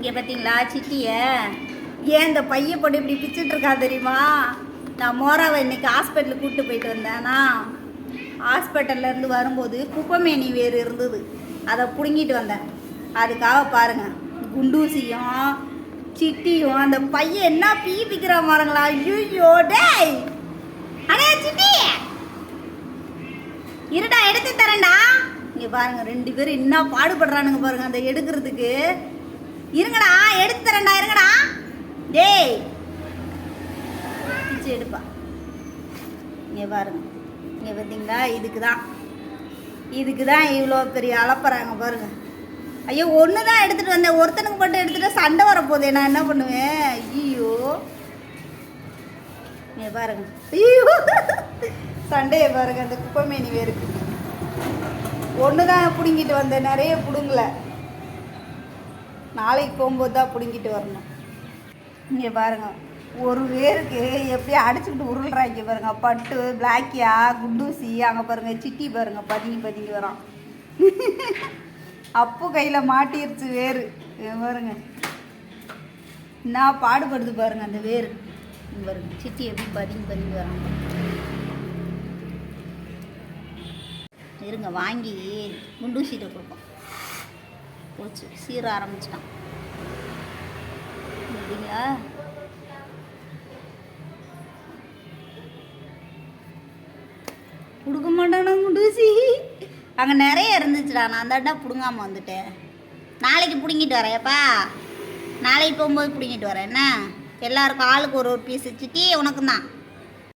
இங்கே பார்த்தீங்களா சிட்டியை ஏன் இந்த பையன் போட்டு இப்படி பிச்சுட்டு இருக்கா தெரியுமா? நான் மோராவை இன்னைக்கு ஹாஸ்பிட்டலுக்கு கூப்பிட்டு போயிட்டு வந்தேன்னா ஹாஸ்பிட்டல்லேருந்து வரும்போது குப்பமேனி வேறு இருந்தது. அதை பிடுங்கிட்டு வந்தேன். அதுக்காக பாருங்க குண்டூசியும் சிட்டியும் அந்த பையன் என்ன பீ பிக்கிறா மாருங்களா ஐயோ டேய்! அடே சிட்டி இருடா எடுத்து தரேன்டா. இங்கே பாருங்கள் ரெண்டு பேரும் என்ன பாடுபடுறானுங்க பாருங்கள் அந்த எடுக்கிறதுக்கு. இருங்கடா எடுத்து தரேன்டா இருங்கடா. டேய். பிச்சு எடுப்பா. இங்கே பாருங்க. இங்கே பார்த்தீங்களா? இதுக்கு தான் இதுக்கு தான் இவ்வளோ பெரிய அளப்புறாங்க பாருங்க. ஐயோ ஒன்று தான் எடுத்துகிட்டு வந்தேன். ஒருத்தனுக்கு மட்டும் எடுத்துகிட்டு சண்டை வரப்போதே நான் என்ன பண்ணுவேன்? ஐயோ. இங்கே பாருங்க. ஐயோ. சண்டையை பாருங்க. அந்த குப்பமேனி வேருக்கு. ஒன்று தான் பிடுங்கிட்டு வந்தேன். நிறைய பிடுங்கலை. நாளைக்கு போகும்போது தான் பிடுங்கிட்டு வரணும். இங்கே பாருங்க ஒரு பேருக்கு எப்படி அடிச்சுக்கிட்டு உருள்றாங்க பாருங்க பட்டு பிளாக்கியா குண்டூசி அங்கே பாருங்கள் சிட்டி பாருங்க பதுங்கி பதுங்கி வரான் அப்பு கையில் மாட்டிருச்சு வேறு பாருங்க. என்ன பாடுபடுது பாருங்க அந்த வேர். பாருங்க சிட்டி எப்படி பதுங்கி பதுங்கி வராங்க இருங்க வாங்கி குண்டூசிட்டு கொடுப்போம். போச்சு. சீர ஆரம்பிச்சிட்டான். அப்படிங்களா? கொடுக்க மாட்டானா குண்டூசி அங்கே நிறைய இருந்துச்சுடா. நான் தாண்டா பிடுங்காம வந்துட்டேன். நாளைக்கு பிடுங்கிட்டு வரேப்பா நாளைக்கு போகும்போது பிடுங்கிட்டு வரேன். என்ன? எல்லாருக்கும் ஆளுக்கு ஒரு ஒரு பீஸ் சிட்டி உனக்கு தான்.